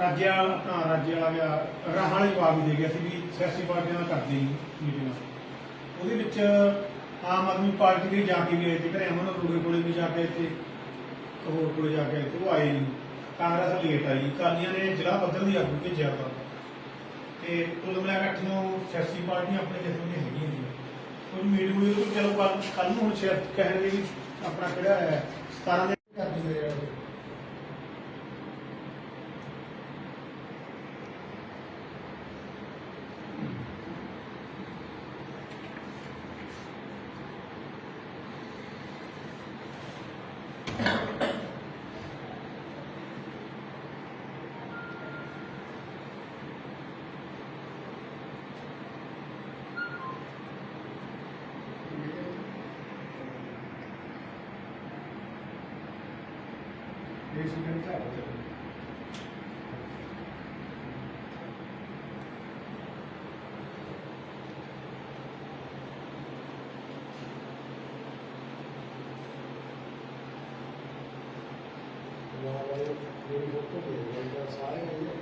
ਰਾਜਿਆ ਆਪਣਾ ਰਾਜਿਆ ਆ ਗਿਆ, ਰਾਹਾਂ ਵਾਲੇ ਜਵਾਬ ਵੀ ਦੇ ਗਿਆ ਸੀ ਵੀ ਸਿਆਸੀ ਪਾਰਟੀਆਂ ਨਾਲ ਕਰਦੇ ਹੀ ਮੀਟਿੰਗ ਉਹਦੇ ਵਿੱਚ ਆਮ ਆਦਮੀ ਪਾਰਟੀ ਦੇ ਜਾ ਕੇ ਵੀ ਆਏ ਤੇ ਘਰੇ ਅਮਨ ਅਰੋੜੇ ਕੋਲੇ ਵੀ ਜਾ ਕੇ ਤੇ ਹੋਰ ਕੋਲੇ ਜਾ ਕੇ ਆਏ ਤੇ ਉਹ ਆਏ ਨਹੀਂ। ਕਾਂਗਰਸ ਲੇਟ ਆਈ। ਕਾਲੀਆਂ ਨੇ ਜ਼ਿਲ੍ਹਾ ਪੱਧਰ ਦੀ ਆਗੂ ਭੇਜਿਆ ਵਾ। ਤੇ ਕੁੱਲ ਮਿਲਾ ਕੇ ਅੱਠ ਨੌ ਸਿਆਸੀ ਪਾਰਟੀਆਂ ਆਪਣੇ ਜਿੱਥੇ ਦੀਆਂ ਹੈਗੀਆਂ ਸੀ ਕੋਈ ਮੀਟਿੰਗ ਹੋਈ ਚਲੋ ਕੱਲ ਕੱਲ ਨੂੰ ਹੁਣ ਸ਼ਾਇਦ ਕਹਿਣਗੇ ਵੀ ਆਪਣਾ ਕਿਹੜਾ ਹੈ 17因为是跟债务的。我我有有一个重点，我我查一。